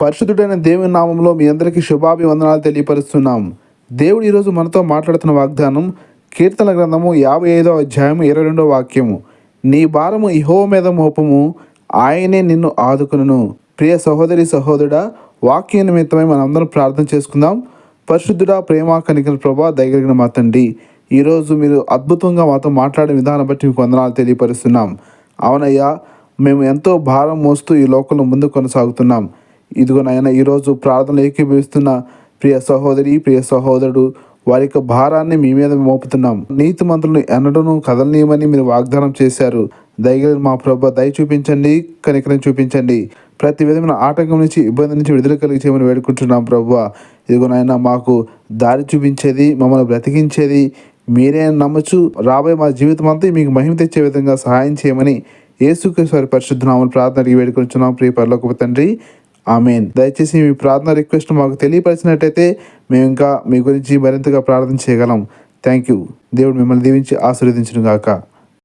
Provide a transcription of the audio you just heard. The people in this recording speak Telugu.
పరిశుద్ధుడైన దేవుని నామంలో మీ అందరికీ శుభాభివందనాలు తెలియపరుస్తున్నాం. దేవుడు ఈరోజు మనతో మాట్లాడుతున్న వాగ్దానం కీర్తన గ్రంథము యాభై ఐదో అధ్యాయము ఇరవై రెండో వాక్యము. నీ భారము ఇహో మీద మోపము ఆయనే నిన్ను ఆదుకును ప్రియ సహోదరి సహోదరుడా వాక్య నిమిత్తమై మనందరం ప్రార్థన చేసుకుందాం. పరిశుద్ధుడా ప్రేమ కనికల ప్రభా దయగలిగిన మా తండ్రి ఈరోజు మీరు అద్భుతంగా మాతో మాట్లాడే విధానం బట్టి మీకు వందనాలు తెలియపరుస్తున్నాం. అవునయ్యా మేము ఎంతో భారం మోస్తూ ఈ లోకంలో ముందు కొనసాగుతున్నాం. ఇదిగో నాయన ఈరోజు ప్రార్థనలు ఏకీభవిస్తున్న ప్రియ సహోదరి ప్రియ సహోదరుడు వారి యొక్క భారాన్ని మీ మీద మోపుతున్నాం. నీతి మంత్రులను ఎన్నడను కదలనీయమని మీరు వాగ్దానం చేశారు. దయగలి మా ప్రభ దయ చూపించండి కనికరం చూపించండి. ప్రతి విధమైన ఆటంకం నుంచి ఇబ్బంది నుంచి విడుదల కలిగి చేయమని వేడుకుంటున్నాం ప్రభు. ఇదిగో నాయన మాకు దారి చూపించేది మమ్మల్ని బ్రతికించేది మీరే నమ్మచ్చు రాబోయే మా జీవితం అంతా మీకు మహిమ తెచ్చే విధంగా సహాయం చేయమని యేసుక్రీస్తు వారి పరిశుద్ధ నామని ప్రార్థన అడిగి వేడుకుంటున్నాం ప్రియ పరలోకపు తండ్రి ఆమెన్. దయచేసి మీ ప్రార్థన రిక్వెస్ట్ మాకు తెలియపరిచినట్టయితే మేము ఇంకా మీ గురించి మరింతగా ప్రార్థన చేయగలం. థ్యాంక్ యూ దేవుడు మిమ్మల్ని దీవించి ఆశీర్వదించును గాక